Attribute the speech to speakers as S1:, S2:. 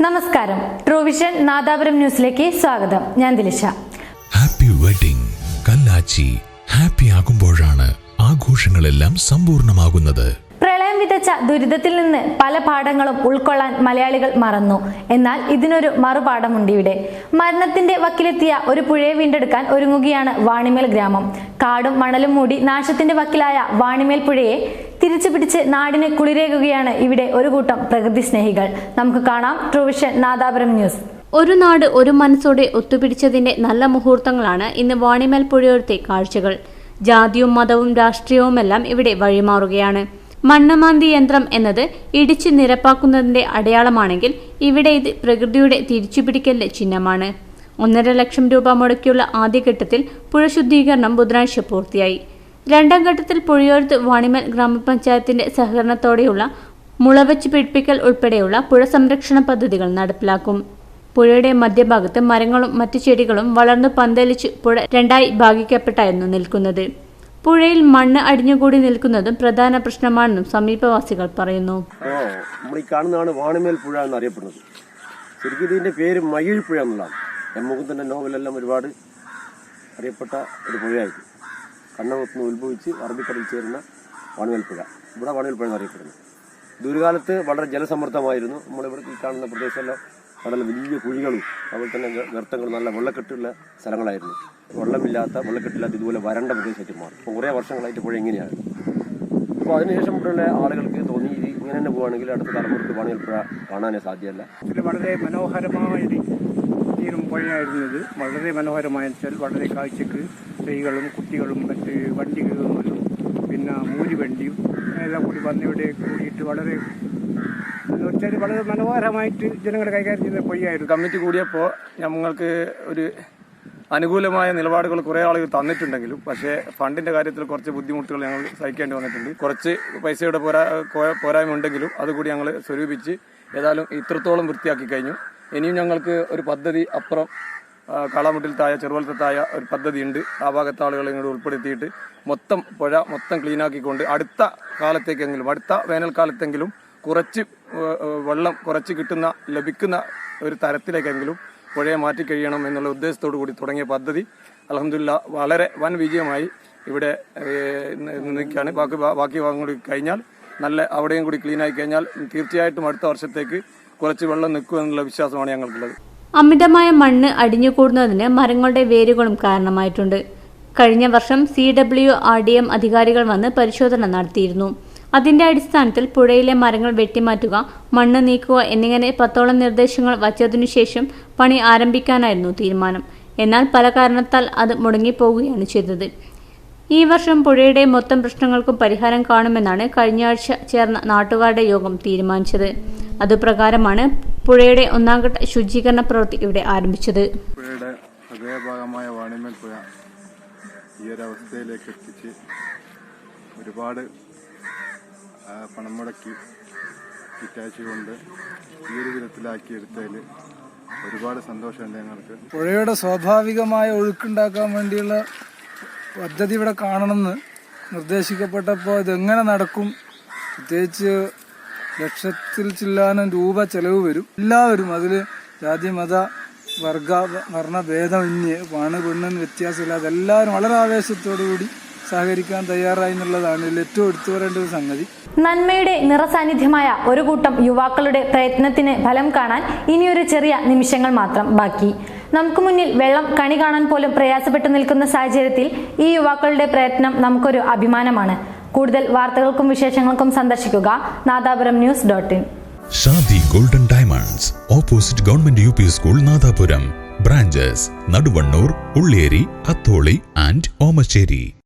S1: നമസ്കാരം. ട്രൂവിഷൻ നാദാപുരം ന്യൂസിലേക്ക് സ്വാഗതം. ഞാൻ Dilisha.
S2: Happy wedding Kallachi. Happy ആകുമ്പോഴാണ് ആഘോഷങ്ങളെല്ലാം സമ്പൂർണമാകുന്നത്
S1: പ്രളയം വിതച്ച ദുരിതത്തിൽ നിന്ന് പല പാഠങ്ങളും ഉൾക്കൊള്ളാൻ മലയാളികൾ മറന്നു. എന്നാൽ ഇതിനൊരു മറുപാഠമുണ്ട് ഇവിടെ. മരണത്തിന്റെ വക്കിലെത്തിയ ഒരു പുഴയെ വീണ്ടെടുക്കാൻ ഒരുങ്ങുകയാണ് വാണിമേൽ ഗ്രാമം. കാടും മണലും മൂടി നാശത്തിന്റെ വക്കിലായ വാണിമേൽ പുഴയെ തിരിച്ചു പിടിച്ച് നാടിനെ കുളിരേകുകയാണ് ഇവിടെ ഒരു കൂട്ടം പ്രകൃതി സ്നേഹികൾ. നമുക്ക് കാണാം ട്രൂവിഷൻ നാദാപുരം ന്യൂസ്.
S3: ഒരു നാട് ഒരു മനസ്സോടെ ഒത്തുപിടിച്ചതിന്റെ നല്ല മുഹൂർത്തങ്ങളാണ് ഇന്ന് വാണിമേൽ പുഴയോരത്തെ കാഴ്ചകൾ. ജാതിയും മതവും രാഷ്ട്രീയവുമെല്ലാം ഇവിടെ വഴിമാറുകയാണ്. മണ്ണമാന്തി യന്ത്രം എന്നത് ഇടിച്ചു നിരപ്പാക്കുന്നതിന്റെ അടയാളമാണെങ്കിൽ ഇവിടെ ഇത് പ്രകൃതിയുടെ തിരിച്ചുപിടിക്കലിന്റെ ചിഹ്നമാണ്. ഒന്നര ലക്ഷം രൂപ മുടക്കിയുള്ള ആദ്യഘട്ടത്തിൽ പുഴ ശുദ്ധീകരണം ബുധനാഴ്ച പൂർത്തിയായി. രണ്ടാം ഘട്ടത്തിൽ പുഴയോരത്ത് വാണിമൽ ഗ്രാമപഞ്ചായത്തിന്റെ സഹകരണത്തോടെയുള്ള മുളവച്ച് പിടിപ്പിക്കൽ ഉൾപ്പെടെയുള്ള പുഴ സംരക്ഷണ പദ്ധതികൾ നടപ്പിലാക്കും. പുഴയുടെ മധ്യഭാഗത്ത് മരങ്ങളും മറ്റു ചെടികളും വളർന്നു പന്തലിച്ച് പുഴ രണ്ടായി ഭാഗിക്കപ്പെട്ടായിരുന്നു നിൽക്കുന്നത്. പുഴയിൽ മണ്ണ് അടിഞ്ഞുകൂടി നിൽക്കുന്നതും പ്രധാന പ്രശ്നമാണെന്നും സമീപവാസികൾ പറയുന്നു.
S4: കാണുന്നതാണ് വാണിമേൽ പുഴ എന്നറിയപ്പെടുന്നത്. ശരിക്കും ഇതിന്റെ പേര് മയിൽ പുഴ എന്നുള്ളതാണ്. എം മുകുന്ദന്റെ നോവലെല്ലാം ഒരുപാട് അറിയപ്പെട്ട ഒരു പുഴയായിരുന്നു കണ്ണമുത്തുനിന്ന് ഉത്ഭവിച്ച് അറബിക്കടലിൽ ചേരുന്ന വണവേൽപ്പുഴ പുഴ ഇവിടെ വണവേൽപ്പുഴ പുഴ എന്നറിയപ്പെടുന്നു ദൂരകാലത്ത് വളരെ ജലസമൃദ്ധമായിരുന്നു. നമ്മളിവിടെ ഈ കാണുന്ന പ്രദേശമെല്ലാം. വളരെ വലിയ കുഴികളും അതുപോലെ തന്നെ ഗർത്തങ്ങളും നല്ല വെള്ളക്കെട്ടുള്ള സ്ഥലങ്ങളായിരുന്നു. വെള്ളമില്ലാത്ത വെള്ളക്കെട്ടില്ലാത്ത ഇതുപോലെ വരണ്ട പ്രദേശമായിട്ട് മാറി. അപ്പോൾ കുറേ വർഷങ്ങളായിട്ട് പുഴ എങ്ങനെയാണ് അപ്പോൾ അതിനുശേഷം ഇവിടെയുള്ള ആളുകൾക്ക് തോന്നി ഇത് ഇങ്ങനെ തന്നെ പോവുകയാണെങ്കിൽ അടുത്ത തലമുറയ്ക്ക് വാണിയൽ പുഴ കാണാനേ സാധ്യമല്ല
S5: ഇത് വളരെ മനോഹരമായ തീരും പുഴയായിരുന്നു ഇത്. വളരെ മനോഹരമായ വെച്ചാൽ വളരെ കാഴ്ചക്ക് സ്ത്രീകളും കുട്ടികളും മറ്റ് വണ്ടി കയറുന്നവരും പിന്നെ മൂലിവണ്ടിയും എല്ലാം കൂടി വന്നിവിടെ കൂടിയിട്ട് വളരെ വെച്ചാൽ വളരെ മനോഹരമായിട്ട് ജനങ്ങൾ കൈകാര്യം ചെയ്ത പൊയ്യായിരുന്നു.
S6: കമ്മിറ്റി കൂടിയപ്പോൾ ഞങ്ങൾക്ക് ഒരു അനുകൂലമായ നിലപാടുകൾ കുറേ ആളുകൾ തന്നിട്ടുണ്ടെങ്കിലും പക്ഷേ ഫണ്ടിന്റെ കാര്യത്തിൽ കുറച്ച് ബുദ്ധിമുട്ടുകൾ ഞങ്ങൾ സഹിക്കേണ്ടി വന്നിട്ടുണ്ട്. കുറച്ച് പൈസയുടെ പോരാ പോരായ്മ ഉണ്ടെങ്കിലും അതുകൂടി ഞങ്ങൾ സ്വരൂപിച്ച് ഏതായാലും ഇത്രത്തോളം വൃത്തിയാക്കി കഴിഞ്ഞു. ഇനിയും ഞങ്ങൾക്ക് ഒരു പദ്ധതി അപ്പുറം ആ, ചെറുവലത്തായ തായ ഒരു പദ്ധതി ഉണ്ട് ആ ഭാഗത്തെ ആളുകളെ ഇങ്ങോട്ട് ഉൾപ്പെടുത്തിയിട്ട് മൊത്തം പുഴ മൊത്തം ക്ലീനാക്കിക്കൊണ്ട് അടുത്ത കാലത്തേക്കെങ്കിലും അടുത്ത വേനൽക്കാലത്തെങ്കിലും കുറച്ച് വെള്ളം കുറച്ച് കിട്ടുന്ന ലഭിക്കുന്ന ഒരു തരത്തിലേക്കെങ്കിലും പുഴയെ മാറ്റിക്കഴിയണം എന്നുള്ള ഉദ്ദേശത്തോടു കൂടി തുടങ്ങിയ പദ്ധതി അലഹമില്ല വളരെ വൻ വിജയമായി ഇവിടെ നിൽക്കുകയാണ്. ബാക്കി ബാക്കി ഭാഗം കൂടി കഴിഞ്ഞാൽ നല്ല അവിടെയും കൂടി ക്ലീനായി കഴിഞ്ഞാൽ തീർച്ചയായിട്ടും അടുത്ത വർഷത്തേക്ക് കുറച്ച് വെള്ളം നിൽക്കുമെന്നുള്ള വിശ്വാസമാണ് ഞങ്ങൾക്കുള്ളത്.
S3: അമിതമായ മണ്ണ് അടിഞ്ഞുകൂടുന്നതിന് മരങ്ങളുടെ വേരുകളും കാരണമായിട്ടുണ്ട്. കഴിഞ്ഞ വർഷം C W R D M അധികാരികൾ വന്ന് പരിശോധന നടത്തിയിരുന്നു. അതിന്റെ അടിസ്ഥാനത്തിൽ പുഴയിലെ മരങ്ങൾ വെട്ടിമാറ്റുക മണ്ണ് നീക്കുക എന്നിങ്ങനെ പത്തോളം നിർദ്ദേശങ്ങൾ വച്ചതിനു ശേഷം പണി ആരംഭിക്കാനായിരുന്നു തീരുമാനം. എന്നാൽ പല കാരണത്താൽ അത് മുടങ്ങിപ്പോവുകയാണ് ചെയ്തത്. ഈ വർഷം പുഴയുടെ മൊത്തം പ്രശ്നങ്ങൾക്കും പരിഹാരം കാണുമെന്നാണ് കഴിഞ്ഞ ആഴ്ച ചേർന്ന നാട്ടുകാരുടെ യോഗം തീരുമാനിച്ചത്. അതുപ്രകാരമാണ് പുഴയുടെ ഒന്നാംഘട്ട ശുചീകരണ പ്രവൃത്തി ഇവിടെ ആരംഭിച്ചത്.
S7: പുഴയുടെ ഹൃദയഭാഗമായ വാണിമേൽ പുഴ ഈ ഒരു അവസ്ഥയിലേക്ക് എത്തിച്ച് ഒരുപാട് പണം മുടക്കി കൊണ്ട് ഈ ഒരു വിധത്തിലാക്കി എടുത്തതിൽ ഒരുപാട് സന്തോഷമുണ്ട് ഞങ്ങൾക്ക്.
S8: പുഴയുടെ സ്വാഭാവികമായ ഒഴുക്കുണ്ടാക്കാൻ വേണ്ടിയുള്ള പദ്ധതി ഇവിടെ കാണണമെന്ന് നിർദ്ദേശിക്കപ്പെട്ടപ്പോൾ ഇതെങ്ങനെ നടക്കും? പ്രത്യേകിച്ച് ലക്ഷത്തിൽ ചില്ലാനം രൂപ ചെലവ് വരും. എല്ലാവരും അതിൽ ജാതി മത വർഗ വർണ ഭേദമന്യേ പാണ് പെണ്ണെന്ന് വ്യത്യാസമില്ലാതെ എല്ലാവരും വളരെ ആവേശത്തോടു കൂടി സഹകരിക്കാൻ തയ്യാറായി എന്നുള്ളതാണ് ഏറ്റവും എടുത്തു പറയേണ്ട ഒരു സംഗതി.
S1: നന്മയുടെ നിറസാന്നിധ്യമായ ഒരു കൂട്ടം യുവാക്കളുടെ പ്രയത്നത്തിന് ഫലം കാണാൻ ഇനിയൊരു ചെറിയ നിമിഷങ്ങൾ മാത്രം ബാക്കി. നമുക്ക് മുന്നിൽ വെള്ളം കണി കാണാൻ പോലും പ്രയാസപ്പെട്ടു നിൽക്കുന്ന സാഹചര്യത്തിൽ ഈ യുവാക്കളുടെ പ്രയത്നം നമുക്കൊരു അഭിമാനമാണ്. കൂടുതൽ വാർത്തകൾക്കും വിശേഷങ്ങൾക്കും സന്ദർശിക്കുക Nadapuram news dot in.
S2: Shadi golden diamonds opposite government U P school Nadapuram branches Naduvannur Ulliyeri Atholi and Omassery.